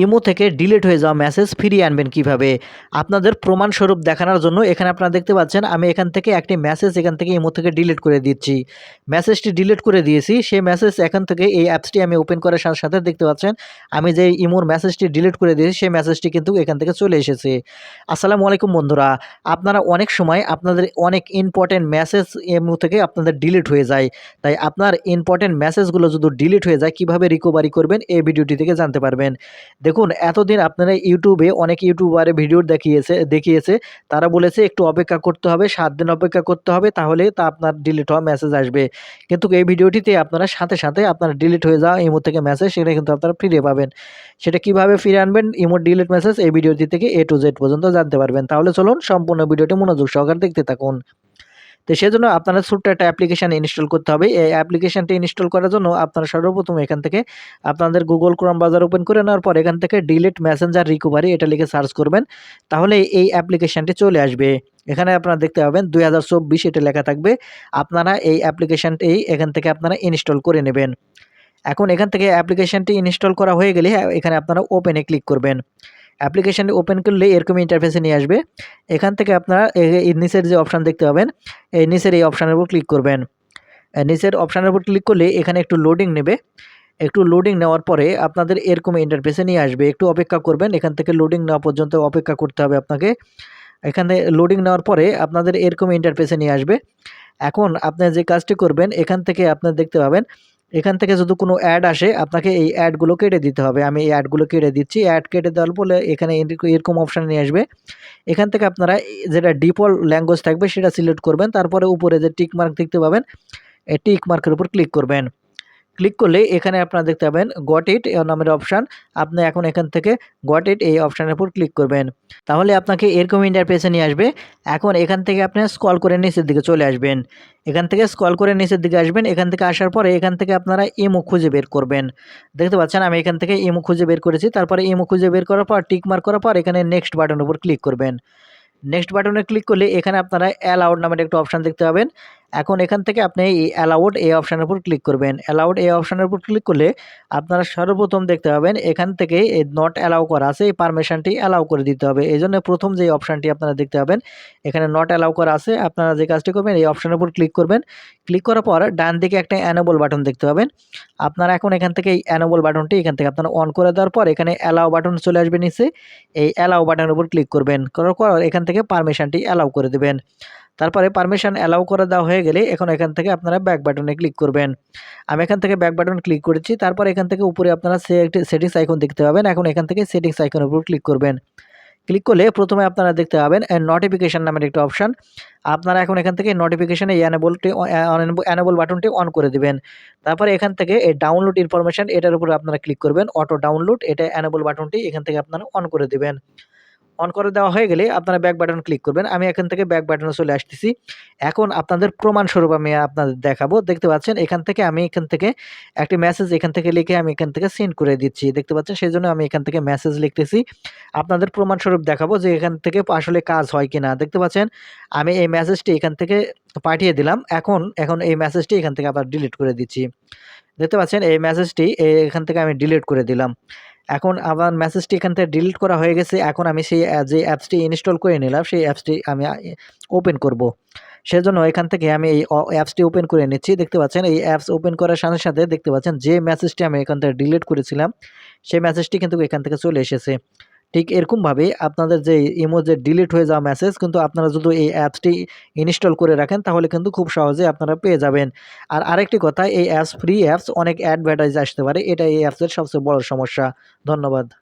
Imo থেকে delete হয়ে যাওয়া মেসেজ ফিরিয়ে আনবেন কীভাবে? আপনাদের প্রমাণস্বরূপ দেখানোর জন্য এখানে আপনারা দেখতে পাচ্ছেন, আমি এখান থেকে একটি মেসেজ এখান থেকে ইমো থেকে ডিলিট করে দিচ্ছি। মেসেজটি ডিলিট করে দিয়েছি, সেই মেসেজ এখান থেকে এই অ্যাপসটি আমি ওপেন করার সাথে সাথে দেখতে পাচ্ছেন, আমি যে ইমোর মেসেজটি ডিলিট করে দিয়েছি, সেই মেসেজটি কিন্তু এখান থেকে চলে এসেছে। আসসালামু আলাইকুম বন্ধুরা, আপনারা অনেক সময় আপনাদের অনেক ইম্পর্টেন্ট মেসেজ ইমো থেকে আপনাদের ডিলিট হয়ে যায়। তাই আপনার ইম্পর্টেন্ট মেসেজগুলো যদি ডিলিট হয়ে যায়, কীভাবে রিকভারি করবেন, এই ভিডিওটি থেকে জানতে পারবেন। দেখুন, এতদিন আপনারা ইউটিউবে অনেক ইউটিউবারে ভিডিও দেখিয়েছে দেখিয়েছে। তারা বলেছে একটু অপেক্ষা করতে হবে, সাত দিন অপেক্ষা করতে হবে, তাহলে তা আপনার ডিলিট হওয়া মেসেজ আসবে। কিন্তু এই ভিডিওটিতে আপনারা সাথে সাথে আপনার ডিলিট হয়ে যাওয়া ইমো থেকে মেসেজ সেটা কিন্তু আপনারা ফিরে পাবেন। সেটা কীভাবে ফিরে আনবেন? ইমো ডিলিট মেসেজ এই ভিডিওটি থেকে এ টু জেড পর্যন্ত জানতে পারবেন। তাহলে চলুন সম্পূর্ণ ভিডিওটি মনোযোগ সহকারে দেখতে থাকুন। তো সেজন্য আপনারা ছোট্ট একটা অ্যাপ্লিকেশান ইনস্টল করতে হবে। এই অ্যাপ্লিকেশানটি ইনস্টল করার জন্য আপনারা সর্বপ্রথম এখান থেকে আপনাদের গুগল ক্রোম বাজার ওপেন করে নেওয়ার পর এখান থেকে ডিলিট মেসেঞ্জার রিকভারি এটা লিখে সার্চ করবেন। তাহলে এই অ্যাপ্লিকেশানটি চলে আসবে। এখানে আপনারা দেখতে পাবেন দুই হাজার চব্বিশ এটা লেখা থাকবে। আপনারা এই অ্যাপ্লিকেশানটি এখান থেকে আপনারা ইনস্টল করে নেবেন। এখন এখান থেকে অ্যাপ্লিকেশানটি ইনস্টল করা হয়ে গেলে এখানে আপনারা ওপেনে ক্লিক করবেন। অ্যাপ্লিকেশানটি ওপেন করলে এরকম ইন্টারফেসে নিয়ে আসবে। এখান থেকে আপনারা নিচের যে অপশান দেখতে পাবেন, এই নিচের এই অপশানের উপর ক্লিক করবেন। নিচের অপশানের উপর ক্লিক করলে এখানে একটু লোডিং নেবে। একটু লোডিং নেওয়ার পরে আপনাদের এরকম ইন্টারফেসে নিয়ে আসবে। একটু অপেক্ষা করবেন, এখান থেকে লোডিং নেওয়া পর্যন্ত অপেক্ষা করতে হবে আপনাকে। এখানে লোডিং নেওয়ার পরে আপনাদের এরকম ইন্টারফেসে নিয়ে আসবে। এখন আপনি যে কাজটি করবেন, এখান থেকে আপনার দেখতে পাবেন এখান থেকে যদি কোনো অ্যাড আসে, আপনাকে এই অ্যাডগুলো কেটে দিতে হবে। আমি এই অ্যাডগুলো কেটে দিচ্ছি। অ্যাড কেটে দেওয়ার ফলে এখানে এরকম অপশান নিয়ে আসবে। এখান থেকে আপনারা যেটা ডিফল্ট ল্যাঙ্গুয়েজ থাকবে, সেটা সিলেক্ট করবেন। তারপরে উপরে যে টিক মার্ক দেখতে পাবেন, এই টিক মার্কের উপর ক্লিক করবেন। ক্লিক করলে এখানে আপনারা দেখতে পাবেন গট ইট নামের অপশান আপনি এখন এখান থেকে গট ইট এই অপশানের উপর ক্লিক করবেন। তাহলে আপনাকে এরকম ইন্টারপেসে নিয়ে আসবে। এখন এখান থেকে আপনি স্কল করে নিচের দিকে চলে আসবেন। এখান থেকে স্কল করে নিচের দিকে আসবেন। এখান থেকে আসার পরে এখান থেকে আপনারা ইমো খুঁজে বের করবেন। দেখতে পাচ্ছেন আমি এখান থেকে ইমো খুঁজে বের করেছি। তারপরে ইমো খুঁজে বের করার পর টিক মার্ক করার পর এখানে নেক্সট বাটনের উপর ক্লিক করবেন। নেক্সট বাটনে ক্লিক করলে এখানে আপনারা অ্যালাউড নামের একটা অপশান দেখতে পাবেন। এখন এখান থেকে আপনি এই অ্যালাউড এই অপশানের উপর ক্লিক করবেন। অ্যালাউড এই অপশানের উপর ক্লিক করলে আপনারা সর্বপ্রথম দেখতে পাবেন এখান থেকে এই নট অ্যালাউ করা আছে, এই পারমিশনটি অ্যালাউ করে দিতে হবে। এই জন্য প্রথম যে অপশানটি আপনারা দেখতে পাবেন, এখানে নট অ্যালাউ করা আছে, আপনারা যে কাজটি করবেন এই অপশানের উপর ক্লিক করবেন। ক্লিক করার পর ডান দিকে একটা অ্যানেবল বাটন দেখতে পাবেন। আপনারা এখন এখান থেকে এই অ্যানেবল বাটনটি এখান থেকে আপনারা অন করে দেওয়ার পর এখানে অ্যালাউ বাটন চলে আসবে নিচে, এই অ্যালাউ বাটনের উপর ক্লিক করবেন। করার পর এখান থেকে পারমিশনটি অ্যালাউ করে দেবেন। তারপরে পারমিশন অ্যালাউ করে দেওয়া হয়ে গেলে এখন এখান থেকে আপনারা ব্যাক বাটনে ক্লিক করবেন। আমি এখান থেকে ব্যাক বাটন ক্লিক করেছি, তারপর এখান থেকে উপরে আপনারা সেটিংস আইকন দেখতে পাবেন। এখন এখান থেকে সেটিংস আইকনের উপর ক্লিক করবেন। ক্লিক করলে প্রথমে আপনারা দেখতে পাবেন নোটিফিকেশান নামের একটা অপশান আপনারা এখন এখান থেকে নোটিফিকেশানে অ্যানেবলটি অ্যানেবল বাটনটি অন করে দিবেন। তারপরে এখান থেকে এই ডাউনলোড ইনফরমেশান এটার উপর আপনারা ক্লিক করবেন। অটো ডাউনলোড এটা অ্যানেবল বাটনটি এখান থেকে আপনারা অন করে দেবেন। অন করে দেওয়া হয়ে গেলে আপনারা ব্যাক বাটন ক্লিক করবেন আমি এখান থেকে ব্যাক বাটনে চলে আসতেছি এখন আপনাদের প্রমাণস্বরূপ আমি আপনাদের দেখাবো দেখতে পাচ্ছেন এখান থেকে আমি এখান থেকে একটি মেসেজ এখান থেকে লিখে আমি এখান থেকে সেন্ড করে দিচ্ছি দেখতে পাচ্ছেন সেই জন্য আমি এখান থেকে মেসেজ লিখতেছি আপনাদের প্রমাণস্বরূপ দেখাবো যে এখান থেকে আসলে কাজ হয় কি না দেখতে পাচ্ছেন আমি এই মেসেজটি এখান থেকে পাঠিয়ে দিলাম এখন এখন এই মেসেজটি এখান থেকে আবার ডিলিট করে দিচ্ছি দেখতে পাচ্ছেন এই মেসেজটি এখান থেকে আমি ডিলিট করে দিলাম এখন আমার মেসেজটি এখান থেকে ডিলিট করা হয়ে গেছে। এখন আমি সেই যে অ্যাপসটি ইনস্টল করে নিলাম, সেই অ্যাপসটি আমি ওপেন করব। সেজন্য এখান থেকে আমি এই অ্যাপসটি ওপেন করে নিচ্ছি। দেখতে পাচ্ছেন, এই অ্যাপস ওপেন করার সাথে সাথে দেখতে পাচ্ছেন যে মেসেজটি আমি এখান থেকে ডিলিট করেছিলাম, সেই মেসেজটি কিন্তু এখান থেকে চলে এসেছে। ঠিক এরকমভাবে আপনাদের যে ইমো যে ডিলিট হয়ে যাওয়া মেসেজ কিন্তু আপনারা যদি এই অ্যাপসটি ইনস্টল করে রাখেন, তাহলে কিন্তু খুব সহজে আপনারা পেয়ে যাবেন। আর আরেকটি কথা, এই অ্যাপস ফ্রি অ্যাপস অনেক অ্যাডভার্টাইজ আসতে পারে। এটা এই অ্যাপসের সবচেয়ে বড় সমস্যা। ধন্যবাদ।